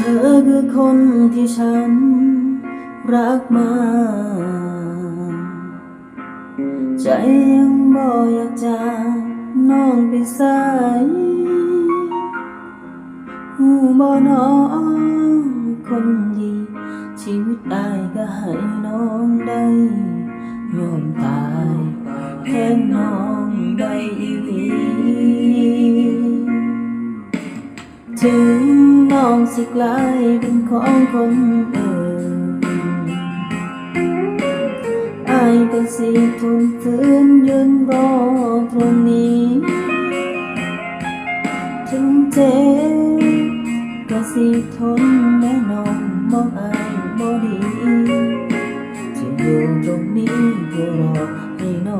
ธอคือคนที่ฉันรักมากใจยังบ่อยากจากน้องไปใสหูบ่นอคนดี ชีวิตอายก็ให้น้องได้ยอมตายแทนน้องได้อีหลีถึงน้อง สิกลายเป็นของคนอื่นอายก็สิทนฝืนยืนรอตรงนี้ ถึงเจ็บก็สิทนแน่นอนมองอายบ่ดีจะอยู่ตรงนี้เพื่อรอให้น้อง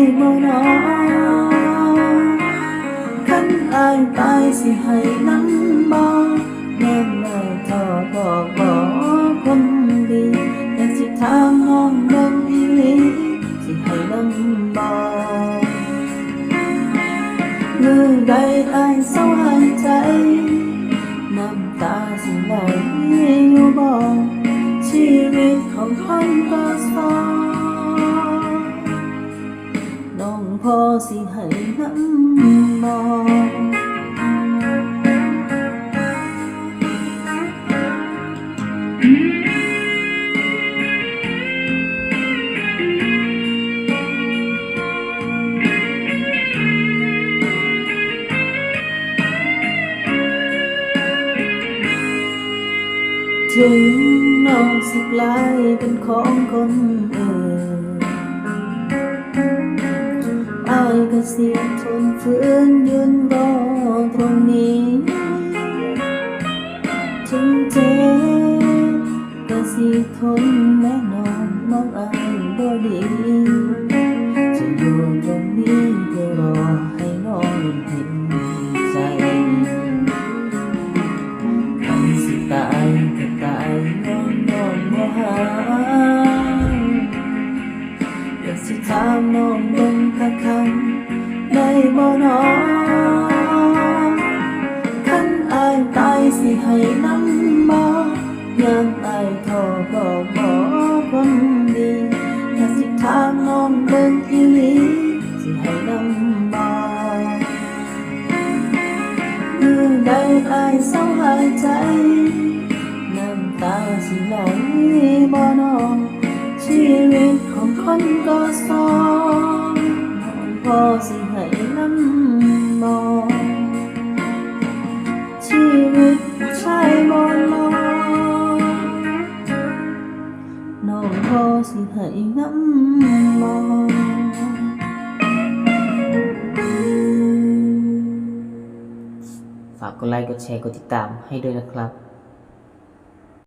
tay mau nó khánh ai tay si hay nắng bo nên lời thở bỏ bỏ quân đi. Nên chỉ tham ngon đơn đi lý si hay nắng bo ngư đây ai sau hai tay nằm ta xin lại yêu bỏ chỉ biết không không ta sao พอสิให้น้ำมองถึงน้องสิกลายเป็นของคนอื่น อายก็เสียทนฟื้นยืนรอตรงนี้ ถึงเจ็บก็สิทนแน่นอนมองอายบ่ดี đầy màu nó. Khăn ai tay xì hay lắm bao nhang ai thò bỏ bỏ vâm đi. Nhà xịt thang non bên yêu ý xì hay lắm bao như đây ai sau hai chạy nàng ta chỉ lỗi bỏ nó. Chỉ biết không con có sao พอสิให้น้ำมองชีวิตผู้ชายบ่มองน้องพอสิให้น้ำมอง ฝากกดไลค์ กดแชร์ กดติดตามให้ด้วยนะครับ